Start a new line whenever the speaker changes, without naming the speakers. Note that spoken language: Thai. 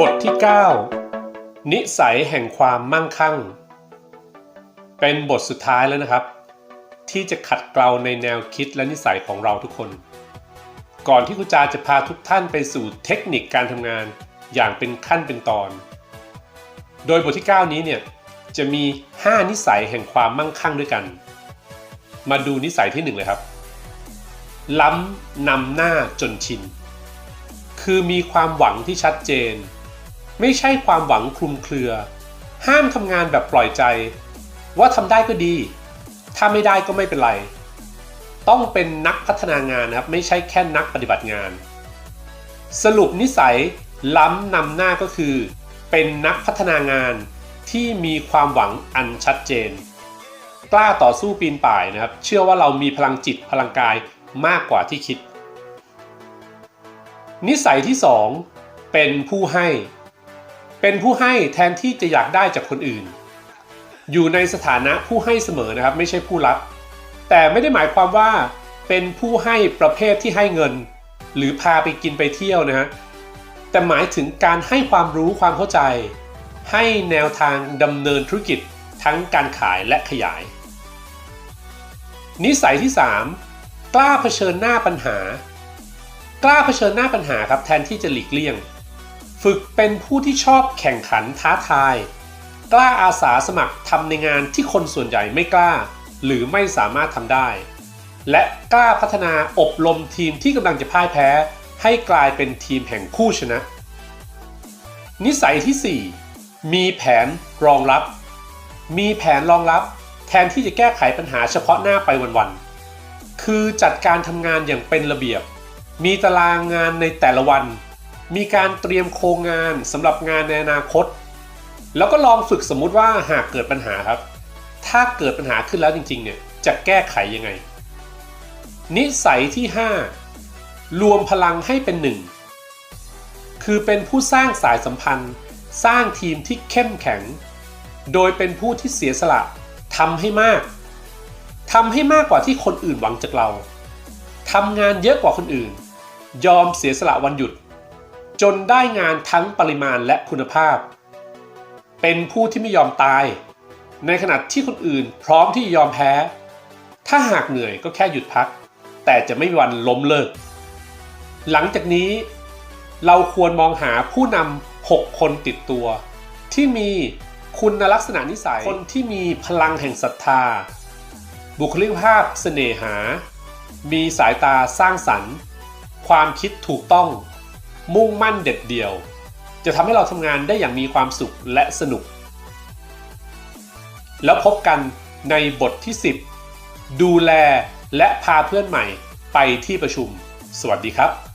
บทที่ 9 นิสัยแห่งความมั่งคั่ง เป็นบทสุดท้ายแล้วนะครับ ที่จะขัดเกลาในแนวคิดและนิสัยของเราทุกคน ก่อนที่ครูจาจะพาทุกท่านไปสู่เทคนิคการทำงานอย่างเป็นขั้นเป็นตอน โดยบทที่ 9 นี้เนี่ยจะมี 5 นิสัยแห่งความมั่งคั่งด้วยกัน มาดูนิสัยที่ 1 เลยครับ ล้ำนำหน้าจนชิน คือมีความหวังที่ชัดเจน ไม่ใช่ความหวังคลุมเครือ ห้ามทำงานแบบปล่อยใจ ว่าทำได้ก็ดี ถ้าไม่ได้ก็ไม่เป็นไร ต้องเป็นนักพัฒนางานนะครับ ไม่ใช่แค่นักปฏิบัติงาน สรุปนิสัยล้ำนำหน้าก็คือ เป็นนักพัฒนางานที่มีความหวังอันชัดเจน กล้าต่อสู้ปีนป่ายนะครับ เชื่อว่าเรามีพลังจิตพลังกายมากกว่าที่คิด นิสัยที่ 2 เป็นผู้ให้ เป็นผู้ให้แทนที่จะอยากได้จากคนอื่น อยู่ในสถานะผู้ให้เสมอนะครับ ไม่ใช่ผู้รับ แต่ไม่ได้หมายความว่า เป็นผู้ให้ประเภทที่ให้เงิน หรือพาไปกินไปเที่ยวนะฮะแต่หมายถึงการให้ความรู้ความเข้าใจ ให้แนวทางดำเนินธุรกิจทั้งการขายและขยาย นิสัยที่ 3 กล้าเผชิญหน้าปัญหา กล้าเผชิญหน้าปัญหาครับแทนที่จะหลีกเลี่ยง ฝึกเป็นผู้ที่ชอบแข่งขันท้าทาย กล้าอาสาสมัครทำในงานที่คนส่วนใหญ่ไม่กล้า หรือไม่สามารถทำได้ และกล้าพัฒนาอบรมทีมที่กำลังจะพ่ายแพ้ ให้กลายเป็นทีมแห่งผู้ชนะ นิสัยที่ 4 มีแผนรองรับ มีแผนรองรับ แทนที่จะแก้ไขปัญหาเฉพาะหน้าไปวันๆ คือจัดการทำงานอย่างเป็นระเบียบ มีตารางงานในแต่ละวัน มีการเตรียมโครงงานสำหรับงานในอนาคต แล้วก็ลองฝึกสมมุติว่าหากเกิดปัญหาครับ ถ้าเกิดปัญหาขึ้นแล้วจริงๆเนี่ยจะแก้ไขยังไง นิสัยที่ 5 รวมพลังให้เป็นหนึ่งคือเป็นผู้สร้างสายสัมพันธ์ สร้างทีมที่เข้มแข็ง โดยเป็นผู้ที่เสียสละทำให้มากทำให้มากกว่าที่คนอื่นหวังจากเราทำงานเยอะกว่าคนอื่น ยอมเสียสละวันหยุด จนได้งานทั้งปริมาณและคุณภาพ เป็นผู้ที่ไม่ยอมตาย ในขณะที่คนอื่นพร้อมที่ยอมแพ้ ถ้าหากเหนื่อยก็แค่หยุดพัก แต่จะไม่มีวันล้มเลิก หลังจากนี้ เราควรมองหาผู้นำ6คนติดตัว ที่มีคุณลักษณะนิสัย คนที่มีพลังแห่งศรัทธา บุคลิกภาพเสน่หา มีสายตาสร้างสรรค์ ความคิดถูกต้อง มุ่งมั่นเด็ดเดี่ยว จะทำให้เราทำงานได้อย่างมีความสุขและสนุก แล้วพบกันในบทที่ 10 ดูแลและพาเพื่อนใหม่ไปที่ประชุม สวัสดีครับ